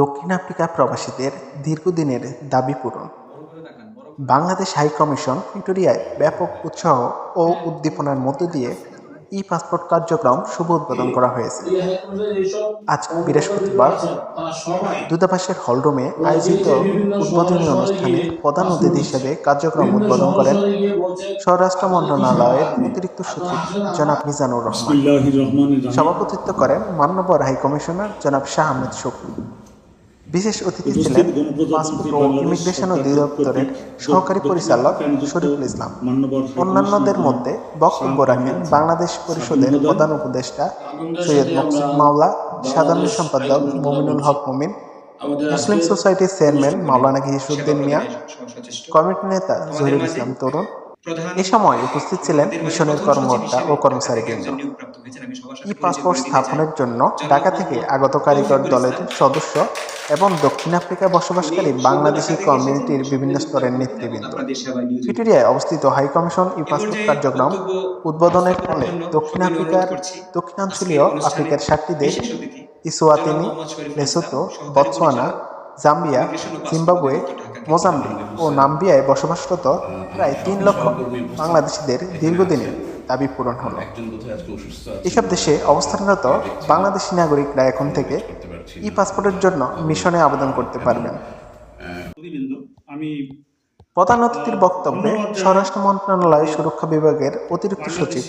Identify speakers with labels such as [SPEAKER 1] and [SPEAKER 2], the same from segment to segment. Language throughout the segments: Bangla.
[SPEAKER 1] দক্ষিণ আফ্রিকা প্রবাসীদের দীর্ঘদিনের দাবি পূরণ। বাংলাদেশ হাই কমিশন ভিক্টোরিয়ায় ব্যাপক উৎসাহ ও উদ্দীপনার মধ্য দিয়ে ই পাসপোর্ট কার্যক্রম শুভ উদ্বোধন করা হয়েছে। আজ বৃহস্পতিবার দূতাবাসের হলরুমে আয়োজিত উদ্বোধনী অনুষ্ঠানে প্রধান অতিথি হিসেবে কার্যক্রম উদ্বোধন করেন স্বরাষ্ট্র মন্ত্রণালয়ের অতিরিক্ত সচিব জনাব মিজানুর রহমান। সভাপতিত্ব করেন মান্যবর হাই কমিশনার জনাব শাহ আহমেদ শফি। বিশেষ অতিথি ছিলেন পাসপোর্ট ও ইমিগ্রেশন অধিদপ্তরের সহকারী পরিচালক শরীফুল ইসলাম। অন্যান্যদের মধ্যে বক্তব্য রাখেন বাংলাদেশ পরিষদের প্রধান উপদেষ্টা সৈয়দ মকসুদ মাওলা সাধারণ সম্পাদক মমিনুল হক মমিন মুসলিম সোসাইটির চেয়ারম্যান মাওলানা গিয়াসুদ্দিন মিয়া কমিটি নেতা জহিরুল ইসলাম তরুণ এ সময় উপস্থিত ছিলেন মিশনের কর্মকর্তা ও কর্মচারীবৃন্দ ই পাসপোর্ট স্থাপনের জন্য ঢাকা থেকে আগত কারিগর দলের সদস্য এবং দক্ষিণ আফ্রিকায় বসবাসকারী বাংলাদেশি কমিউনিটির বিভিন্ন স্তরের নেতৃবৃন্দ। ভিক্টোরিয়ায় অবস্থিত হাই কমিশন ই পাসপোর্ট কার্যক্রম উদ্বোধনের ফলে দক্ষিণ আফ্রিকার দক্ষিণাঞ্চলীয় আফ্রিকার সাতটি দেশ Eswatini Lesotho Botswana Zambia Zimbabwe Mozambique ও নাম্বিয়ায় বসবাসরত প্রায় তিন লক্ষ বাংলাদেশিদের দীর্ঘদিনের দাবি পূরণ হলো। এসব দেশে অবস্থানরত বাংলাদেশি নাগরিকরা এখন থেকে ই পাসপোর্টের জন্য মিশনে আবেদন করতে পারবেন। প্রধান অতিথির বক্তব্যে স্বরাষ্ট্র মন্ত্রণালয় সুরক্ষা বিভাগের অতিরিক্ত সচিব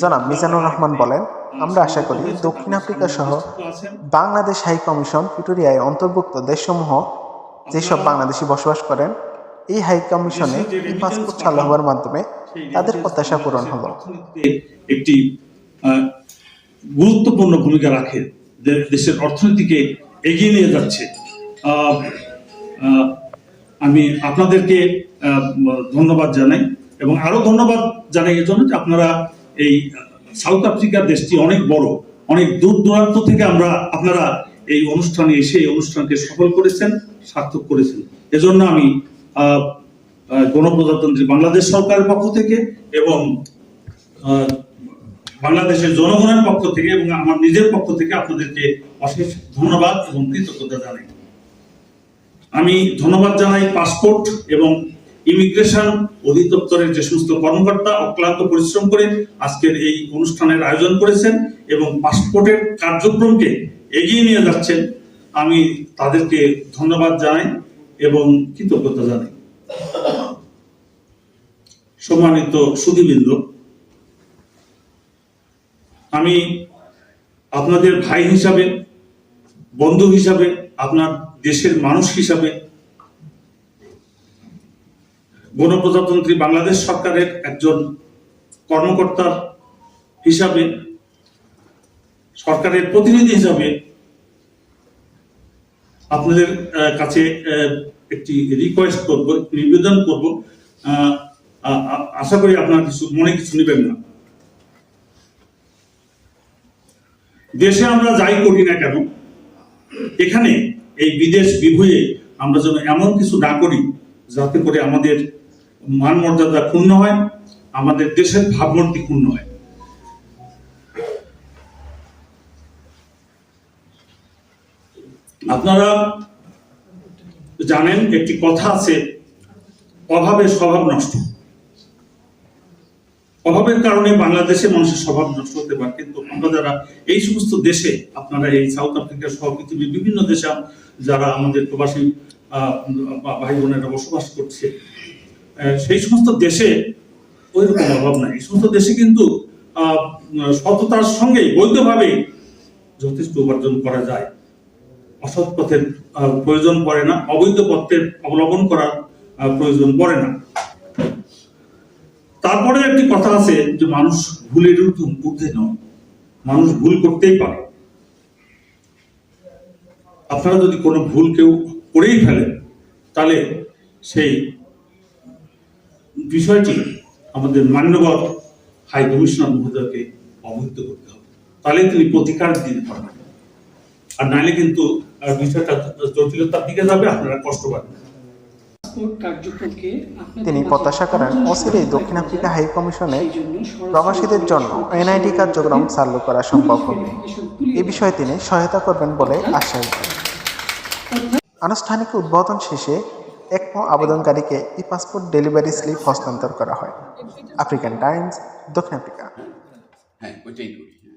[SPEAKER 1] জনাব মিজানুর রহমান বলেন আমরা আশা করি দক্ষিণ আফ্রিকা সহ বাংলাদেশ হাই কমিশন পিটুরিয়ায় অন্তর্ভুক্ত দেশসমূহ যেসব বাংলাদেশি বসবাস করেন এই হাই কমিশনে ই পাসপোর্ট চালু হওয়ার মাধ্যমে তাদের প্রত্যাশা পূরণ হলো।
[SPEAKER 2] একটি গুরুত্বপূর্ণ ভূমিকা রাখে। দেশের অর্থনীতিকে এগিয়ে নিয়ে যাচ্ছে। আমি আপনাদেরকে ধন্যবাদ জানাই এবং আরও ধন্যবাদ জানাই এর জন্য যে আপনারা এই সাউথ আফ্রিকার দেশটি অনেক বড় অনেক দূর দূরান্ত থেকে আমরা আপনারা এই অনুষ্ঠানে এসে এই অনুষ্ঠানকে সফল করেছেন, সার্থক করেছেন। এজন্য আমি গণপ্রজাতন্ত্রী বাংলাদেশ সরকারের পক্ষ থেকে এবং বাংলাদেশের জনগণের পক্ষ থেকে এবং আমার নিজের পক্ষ থেকে আপনাদেরকে অশেষ ধন্যবাদ এবং কৃতজ্ঞতা জানাই। আমি ধন্যবাদ জানাই পাসপোর্ট এবং ইমিগ্রেশন অধিদপ্তরের যে সমস্ত কর্মকর্তা অক্লান্ত পরিশ্রম করে আজকের এই অনুষ্ঠানের আয়োজন করেছেন এবং পাসপোর্টের কার্যক্রমকে এগিয়ে নিয়ে যাচ্ছেন। আমি তাদেরকে ধন্যবাদ জানাই এবং কৃতজ্ঞতা জানাই। সম্মানিত সুধীবৃন্দ, আমি আপনাদের ভাই হিসাবে, বন্ধু হিসাবে, আপনার দেশের মানুষ হিসাবে গণপ্রজাতন্ত্রী বাংলাদেশ সরকারের একজন কর্মকর্তার হিসাবে সরকারের প্রতিনিধি হিসাবে আপনাদের কাছে একটি রিকোয়েস্ট করব নিবেদন করব। আশা করি আপনার কিছু, মনে কিছু নেবেন না। দেশে আমরা যাই করি না কেন, এখানে এই বিদেশ বিভুয়ে আমরা যেন এমন কিছু না করি, যাতে করে আমাদের মান মর্যাদা ক্ষুণ্ণ হয়, আমাদের দেশের ভাবমূর্তি ক্ষুণ্ণ হয়। আপনারা জানেন একটি কথা আছে অভাবে স্বভাব নষ্ট। অভাবের কারণে বাংলাদেশে মানুষের স্বভাব নষ্ট হতে পারে, কিন্তু আমরা যারা এই সমস্ত দেশে, আপনারা এই সাউথ আফ্রিকা সহ পৃথিবীর বিভিন্ন দেশে যারা আমাদের প্রবাসী ভাই বোনেরা বসবাস করছে সেই সমস্ত দেশে ওই রকম অভাব নাই। এই সমস্ত দেশে কিন্তু সততার সঙ্গে বৈধভাবে যথেষ্ট উপার্জন করা যায়। অসৎ পথের প্রয়োজন পড়ে না, অবৈধ পথের অবলম্বন করার প্রয়োজন পড়ে না। তারপরে একটি কথা আছে যে মানুষ ভুলের ঊর্ধ্ব নয় মানুষ ভুল করতেই পারে। আপনারা যদি কোনো ভুল কেউ করেই ফেলেন, তাহলে সেই বিষয়টি আমাদের মান্যবর হাই কমিশনার মহোদয়কে অবহিত করতে হবে। তাহলে তিনি প্রতিকার দিতে পারবেন। আর নাইলে কিন্তু আহ, বিষয়টা জটিলতার দিকে যাবে আপনারা কষ্ট পাবেন।
[SPEAKER 3] পাসপোর্ট কার্যক্রমকে আপনাদের
[SPEAKER 1] তিনি প্রত্যাশা করেন অচিরেই দক্ষিণ আফ্রিকা হাই কমিশনে প্রবাসীদের জন্য এনআইডি কার্যক্রম চালু করা সম্ভব হবে এ বিষয়ে তিনি সহায়তা করবেন বলে আশ্বাস দেন। আনুষ্ঠানিক উদ্বোধন শেষে একমো আবেদনকারীকে ই পাসপোর্ট ডেলিভারি স্লিপ হস্তান্তর করা হয়। আফ্রিকান টাইমস দক্ষিণ আফ্রিকা।
[SPEAKER 4] হ্যাঁ ওইটাই করি হ্যাঁ